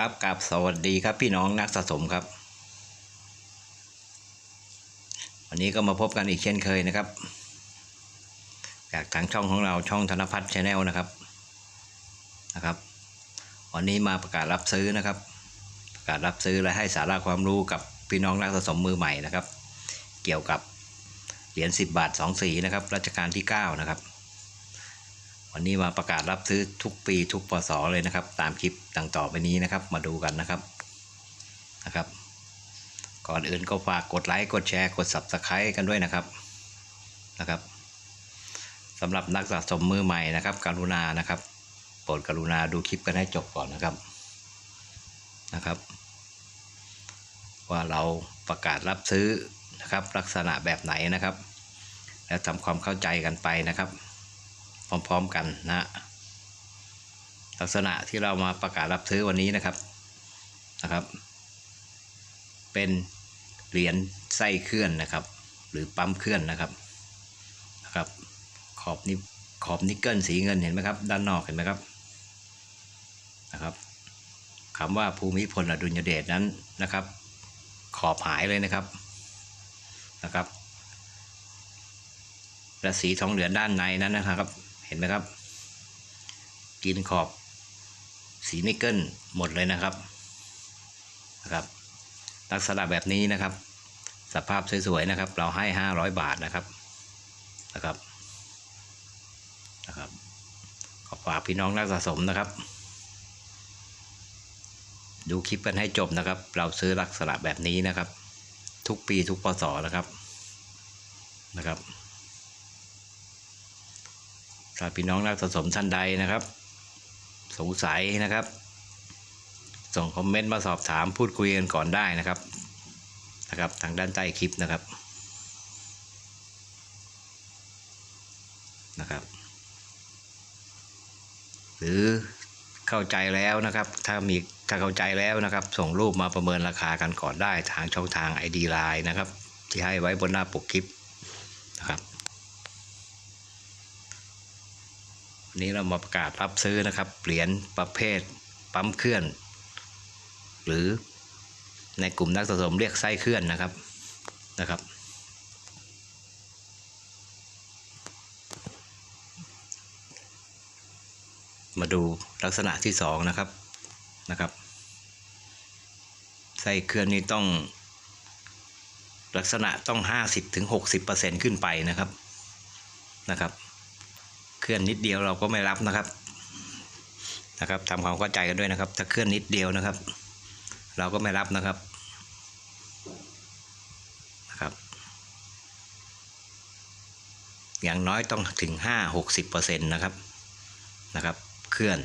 ครับกับสวัสดีครับพี่น้องนักสะสมครับ วันนี้ก็มาพบกันอีกเช่นเคยนะครับ จากทางช่องของเราช่องธนพัฒน์ชาแนลนะครับนะครับ วันนี้มาประกาศรับซื้อนะครับ ประกาศรับซื้อและให้สาระความรู้กับพี่น้องนักสะสมมือใหม่นะครับ เกี่ยวกับเหรียญ10 บาท 2 สีนะครับรัชกาลที่ 9 นะครับ วันนี้มาประกาศรับซื้อทุกปีทุกปศเลยนะครับ ตามคลิปต่างต่อไปนี้นะครับ มาดูกันนะครับนะครับ ก่อนอื่นก็ฝากกดไลค์กดแชร์กด Subscribe กันด้วยนะครับนะครับสำหรับนักสะสมมือใหม่นะครับ กรุณานะครับโปรดกรุณาดูคลิปกันให้จบก่อนนะครับนะครับ ว่าเราประกาศรับซื้อนะครับ ลักษณะแบบไหนนะครับ แล้วทำความเข้าใจกันไปนะครับ พร้อมๆกันนะลักษณะที่เรามาประกาศรับซื้อวันนี้นะครับนะครับ เป็นเหรียญไส้เคลื่อนนะครับ หรือปั๊มเคลื่อนนะครับนะครับ ขอบนิขอบนิกเกิลสีเงินเห็นไหมครับ ด้านนอกเห็นไหมครับนะครับคำว่าภูมิพลอดุลยเดชนั้นนะครับ ขอบหายเลยนะครับนะครับและสีทองเหลืองด้านในนั้นนะครับ เห็นไหมครับ กินขอบ สีนิกเกิลหมดเลยนะครับนะครับลักษณะแบบนี้นะครับ สภาพสวยๆนะครับ เราให้ 500 บาทนะครับนะครับนะครับขอฝากพี่น้องนักสะสมนะครับ ดูคลิปกันให้จบนะครับ เราซื้อลักษณะแบบนี้นะครับ ทุกปีทุกปศนะครับนะครับ ถ้าพี่น้องนักสะสมท่านใดนะครับ สงสัยนะครับ ส่งคอมเมนต์มาสอบถามพูดคุยกันก่อนได้นะครับนะครับ ทางด้านใต้คลิปนะครับนะครับ หรือเข้าใจแล้วนะครับ ถ้ามีถ้าเข้าใจแล้วนะครับ ส่งรูปมาประเมินราคากันก่อนได้ทางช่องทาง ID Line นะครับ ที่ให้ไว้บนหน้าปกคลิปนะครับ วั นี้เรามาประกาศรับซื้อนะครับ เหรียญประเภทปั๊มเคลื่อน หรือในกลุ่มนักสะสมเรียกไส้เคลื่อนนะครับนะครับ มาดูลักษณะที่สองนะครับนะครับไส้เคลื่อนนี้ต้อง ลักษณะต้อง 50ถึง60%ขึ้นไปนะครับนะครับ เคลื่อนนิดเดียวเราก็ไม่รับนะครับ นะครับทำความเข้าใจกันด้วยนะครับ ถ้าเคลื่อนนิดเดียวนะครับ เราก็ไม่รับนะครับนะครับ อย่างน้อยต้องถึงห้าหกสิบเปอร์เซ็นต์นะครับนะครับ เคลื่อน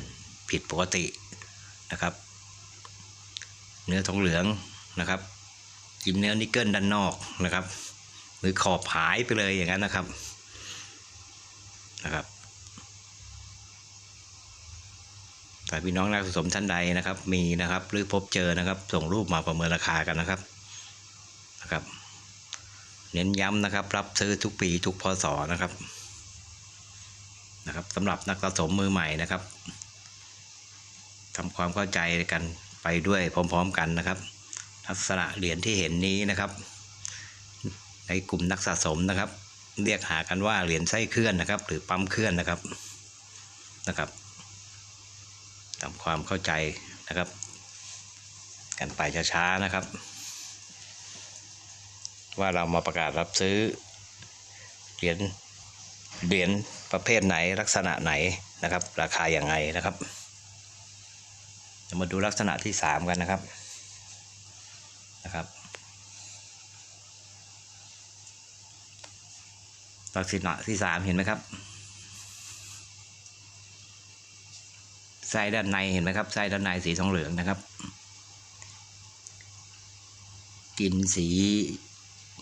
ผิดปกตินะครับ เนื้อทองเหลืองนะครับกินเนื้อนิกเกิลด้านนอกนะครับ หรือขอบหายไปเลยอย่างนั้นนะครับนะครับ ถ้าพี่น้องนักสะสมท่านใดนะครับ มีนะครับหรือพบเจอนะครับ ส่งรูปมาประเมินราคากันนะครับนะครับ เน้นย้ำนะครับ รับซื้อทุกปีทุกพศนะครับนะครับสำหรับนักสะสมมือใหม่นะครับทำความเข้าใจกันไปด้วยพร้อมๆกันนะครับ ลักษณะเหรียญที่เห็นนี้นะครับ ในกลุ่มนักสะสมนะครับ เรียกหากันว่าเหรียญไส้เคลื่อนนะครับ หรือปั๊มเคลื่อนนะครับนะครับ ทำความเข้าใจนะครับ กันไปช้าๆนะครับ ว่าเรามาประกาศรับซื้อเหรียญเหรียญประเภทไหนลักษณะไหนนะครับ ราคาอย่างไงนะครับมาดูลักษณะที่สามกันนะครับนะครับ ลักษณะที่สามเห็นไหมครับ ไส้ด้านในเห็นไหมครับไส้ด้านในสีทองเหลืองนะครับ กินสี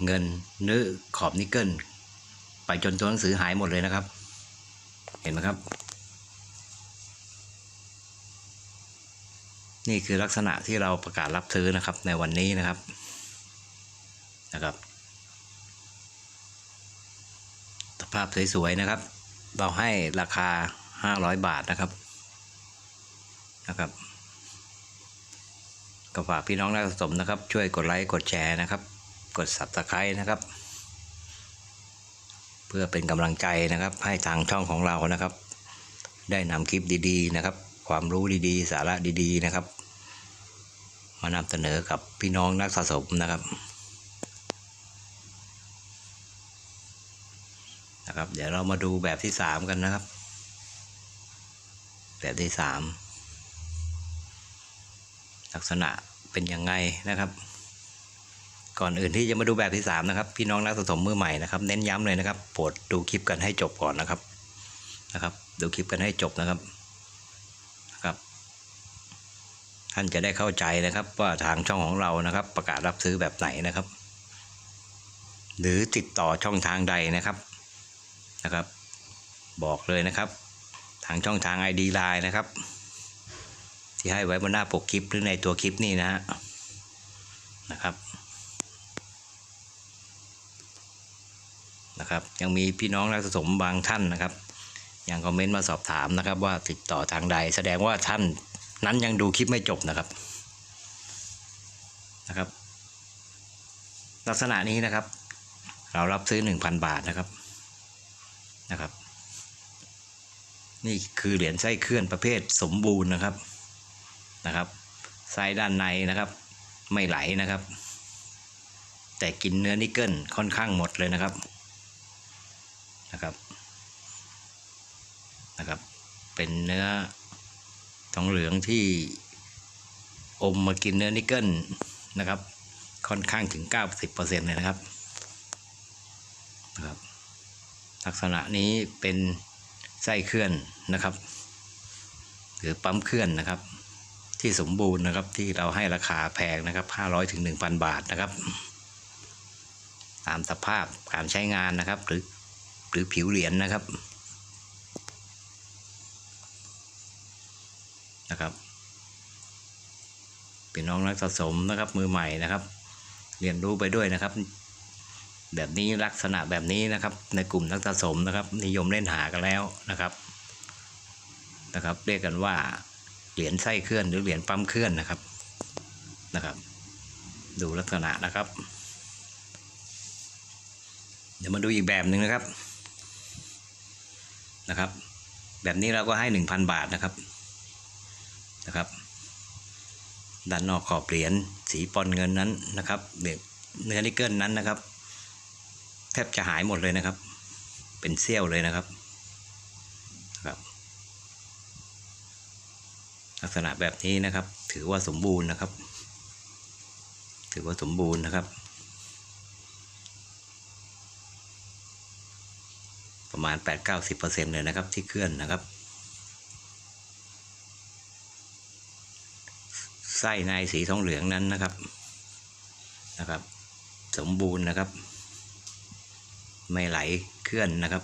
เงินเนื้อขอบนิกเกิลไปจนตัวหนังสือหายหมดเลยนะครับ เห็นไหมครับ นี่คือลักษณะที่เราประกาศรับซื้อนะครับในวันนี้นะครับนะครับสภาพสวยๆนะครับ เราให้ราคา 500 บาทนะครับ นะครับก็ฝากพี่น้องนักสะสมนะครับ ช่วยกดไลค์กดแชร์นะครับ กด subscribe นะครับ เพื่อเป็นกำลังใจนะครับ ให้ทางช่องของเรานะครับ ได้นำคลิปดีๆนะครับ ความรู้ดีๆ สาระดีๆนะครับ มานำเสนอกับพี่น้องนักสะสมนะครับนะครับ เดี๋ยวเรามาดูแบบที่สามกันนะครับ แบบที่สาม ลักษณะเป็นยังไงนะครับ ก่อนอื่นที่จะมาดูแบบที่สามนะครับ พี่น้องนักสะสมมือใหม่นะครับ เน้นย้ำเลยนะครับโปรดดูคลิปกันให้จบก่อนนะครับนะครับ ดูคลิปกันให้จบนะครับนะครับ ท่านจะได้เข้าใจนะครับ ว่าทางช่องของเรานะครับ ประกาศรับซื้อแบบไหนนะครับ หรือติดต่อช่องทางใดนะครับนะครับ บอกเลยนะครับ ทางช่องทาง ID Line นะครับ ที่ให้ไว้บนหน้าปกคลิปหรือในตัวคลิปนี่นะฮะนะครับนะครับ ยังมีพี่น้องนักสะสมบางท่านนะครับ ยังคอมเมนต์มาสอบถามนะครับ ว่าติดต่อทางใด แสดงว่าท่านนั้นยังดูคลิปไม่จบนะครับนะครับ ลักษณะนี้นะครับ เรารับซื้อ 1,000 บาทนะครับนะครับ นี่คือเหรียญไส้เคลื่อนประเภทสมบูรณ์นะครับ นะครับไส้ด้านในนะครับ ไม่ไหลนะครับ แต่กินเนื้อนิกเกิลค่อนข้างหมดเลยนะครับนะครับนะครับ เป็นเนื้อทองเหลืองที่อมมากินเนื้อนิกเกิลนะครับ ค่อนข้างถึง 90%เลยนะครับนะครับ ลักษณะนี้เป็นไส้เคลื่อนนะครับ หรือปั๊มเคลื่อนนะครับ ที่สมบูรณ์นะครับที่เราให้ราคาแพงนะครับ 500ถึง1,000 บาทนะครับ ตามสภาพการใช้งานนะครับ หรือหรือผิวเหรียญนะครับนะครับเป็นน้องนักสะสมนะครับมือใหม่นะครับ เรียนรู้ไปด้วยนะครับ แบบนี้ลักษณะแบบนี้นะครับ ในกลุ่มนักสะสมนะครับ นิยมเล่นหากันแล้วนะครับนะครับ เรียกกันว่า เหรียญไส้เคลื่อนหรือเหรียญปั๊มเคลื่อนนะครับนะครับ ดูลักษณะนะครับ เดี๋ยวมาดูอีกแบบหนึ่งนะครับนะครับ แบบนี้เราก็ให้หนึ่งพันบาทนะครับนะครับ ด้านนอกขอบเหรียญสีปอนเงินนั้นนะครับเนื้อนิกเกิลนั้นนะครับ แทบจะหายหมดเลยนะครับ เป็นเสี้ยวเลยนะครับ ลักษณะแบบนี้นะครับ ถือว่าสมบูรณ์นะครับ ถือว่าสมบูรณ์นะครับ ประมาณ 8-90%เลยนะครับที่เคลื่อนนะครับไส้ในสีทองเหลืองนั้นนะครับนะครับ สมบูรณ์นะครับ ไม่ไหลเคลื่อนนะครับ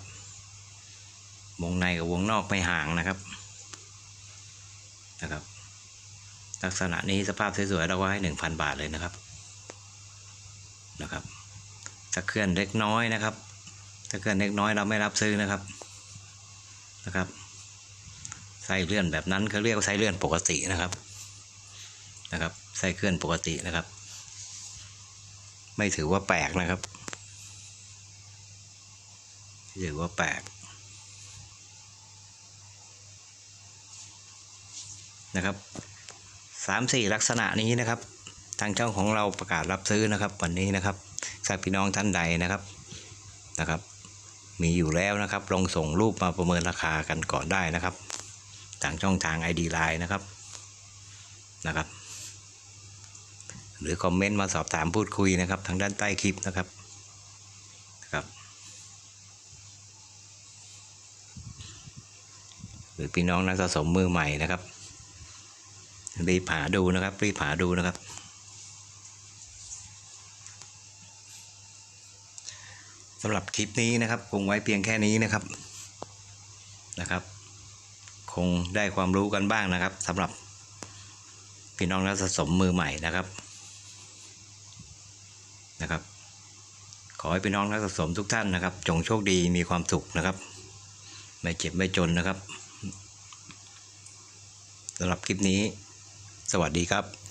วงในกับวงนอกไม่ห่างนะครับ นะครับ ลักษณะนี้สภาพสวยๆเราก็ให้หนึ่งพันบาทเลยนะครับนะครับถ้าเคลื่อนเล็กน้อยนะครับถ้าเคลื่อนเล็กน้อยเราไม่รับซื้อนะครับนะครับไส้เลื่อนแบบนั้นเขาเรียกว่าไส้เลื่อนปกตินะครับนะครับไส้เคลื่อนปกตินะครับ ไม่ถือว่าแปลกนะครับถือว่าแปลก นะครับสามสี่ลักษณะนี้นะครับ ทางเจ้าของเราประกาศรับซื้อนะครับ วันนี้นะครับถ้าพี่น้องท่านใดนะครับนะครับ มีอยู่แล้วนะครับ ลองส่งรูปมาประเมินราคากันก่อนได้นะครับทางช่องทาง ID Line นะครับนะครับ หรือคอมเมนต์มาสอบถามพูดคุยนะครับ ทางด้านใต้คลิปนะครับนะครับหรือพี่น้องนักสะสมมือใหม่นะครับ รีบหาดูนะครับรีบหาดูนะครับ สำหรับคลิปนี้นะครับ คงไว้เพียงแค่นี้นะครับนะครับ คงได้ความรู้กันบ้างนะครับสำหรับพี่น้องนักสะสมมือใหม่นะครับนะครับ ขอให้พี่น้องนักสะสมทุกท่านนะครับ จงโชคดีมีความสุขนะครับ ไม่เจ็บไม่จนนะครับสำหรับคลิปนี้ สวัสดีครับ